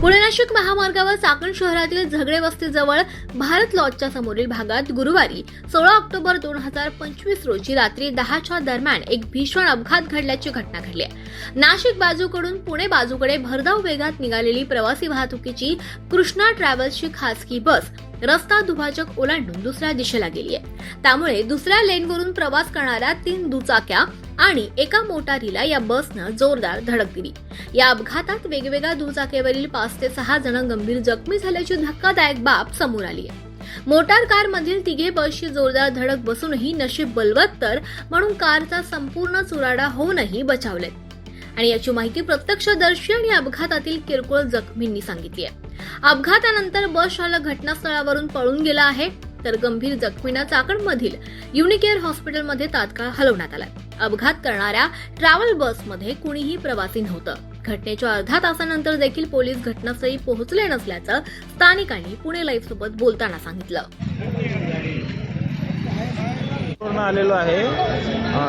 पुणे नाशिक महामार्गावर चाकण शहरातील झगडे वस्तीजवळ भारत लॉजच्या समोरील भागात गुरुवारी सोळा ऑक्टोबर दोन हजार पंचवीस रोजी रात्री दहाच्या दरम्यान एक भीषण अपघात घडल्याची घटना घडली आहे. नाशिक बाजूकडून पुणे बाजूकडे भरधाव वेगात निघालेली प्रवासी वाहतुकीची कृष्णा ट्रॅव्हल्सची खासगी बस रस्ता दुभाजक ओलांडून दुसऱ्या दिशेला गेली आहे. त्यामुळे दुसऱ्या लेनवरून प्रवास करणाऱ्या तीन दुचाक्या आणि एका मोटारीला या बसनं जोरदार धडक दिली. या अपघातात वेगवेगळ्या दुचाकीवरील पाच ते सहा जण गंभीर जखमी झाल्याची धक्कादायक बाब समोर आली आहे. मोटार कार मधील तिघे बसची जोरदार धडक बसूनही नशीब बलवत्तर म्हणून कारचा संपूर्ण चुराडा होऊनही बचावले आणि याची माहिती प्रत्यक्षदर्शी आणि अपघातातील किरकोळ जखमींनी सांगितली आहे. अपघातानंतर बस चालक घटनास्थळावरून पळून गेला आहे तर गंभीर जखमींना चाकणमधील युनिकेअर हॉस्पिटलमध्ये तात्काळ हलवण्यात आलाय. अपघात करणाऱ्या ट्रॅव्हल बसमध्ये कुणीही प्रवासी नव्हतं. घटनेच्या अर्धा तासानंतर देखील पोलीस घटनास्थळी पोहोचले नसल्याचं स्थानिकांनी पुणे लाईव्ह सोबत बोलताना सांगितलं. पूर्ण आलेलो आहे.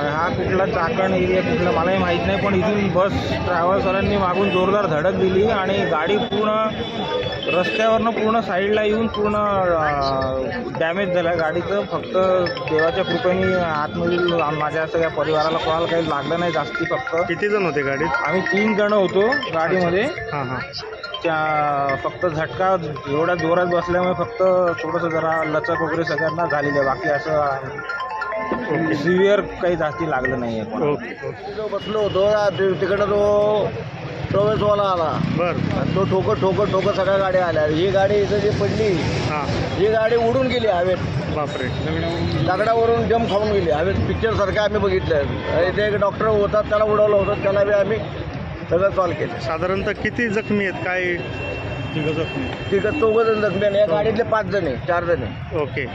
हा कुठला चाकण एरिया कुठला मलाही माहीत नाही पण इथून बस ट्रॅव्हल्सरांनी मागून जोरदार धडक दिली आणि गाडी पूर्ण रस्त्यावरनं पूर्ण साईडला येऊन पूर्ण डॅमेज झालं. गाडीचं फक्त देवाच्या कृपेने आतमधील माझ्या सगळ्या परिवाराला कोणाला काही लागलं नाही जास्ती फक्त. किती जण होते गाडीत? आम्ही तीन जण होतो गाडीमध्ये. हां हां. त्या फक्त झटका एवढ्या जोरात बसल्यामुळे फक्त थोडंसं जरा लचक वगैरे सगळ्यांना झालेलं आहे. बाकी असं सिव्हिअर काही जास्ती लागलं नाही आहे ओके. बसलो होतो आ- ति- तिकडं तो प्रवेशवाला आला. बरं. आणि तो ठोकत ठोकत ठोकत सगळ्या गाड्या आल्या. ही गाडी इथं जी पडली हां. ही गाडी उडून गेली हवेत. बापरे. दगडावरून जम खाऊन गेली. हवेत पिक्चर सारखं आम्ही बघितलं. इथे एक डॉक्टर होता त्याला उडवलं होतं त्याला बी आम्ही सगळं सॉल्व केलं. साधारणतः किती जखमी आहेत? काय तिकडं चौघ जण जखमी आणि या गाडीतले पाच जण आहे चार जण आहे ओके.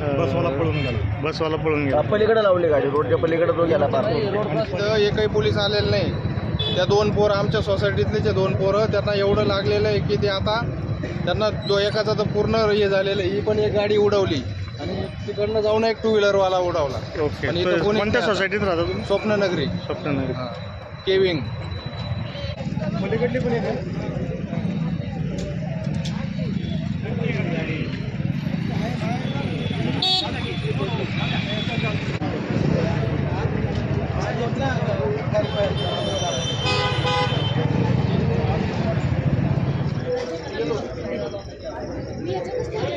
बसवाला पळून गेला. बसवाला पळून गेला. पलीकडे लावली गाडी रोडच्या पलीकडे तो गेला पार. तर एकही पोलीस आलेले नाही. त्या दोन पोरं आमच्या सोसायटीतले जे दोन पोरं. त्यांना एवढं लागलेलं आहे की ते आता त्यांना दो एकाचा तर पूर्ण हे झालेलं आहे. ही पण एक गाडी उडवली. आणि तिकडनं जाऊन एक टू व्हीलरवाला उडवला. ओके. पण इथं कोणत्या. सोसायटीत राहता तुम्ही? स्वप्ननगरी. स्वप्ननगर. केविंग. Thank you.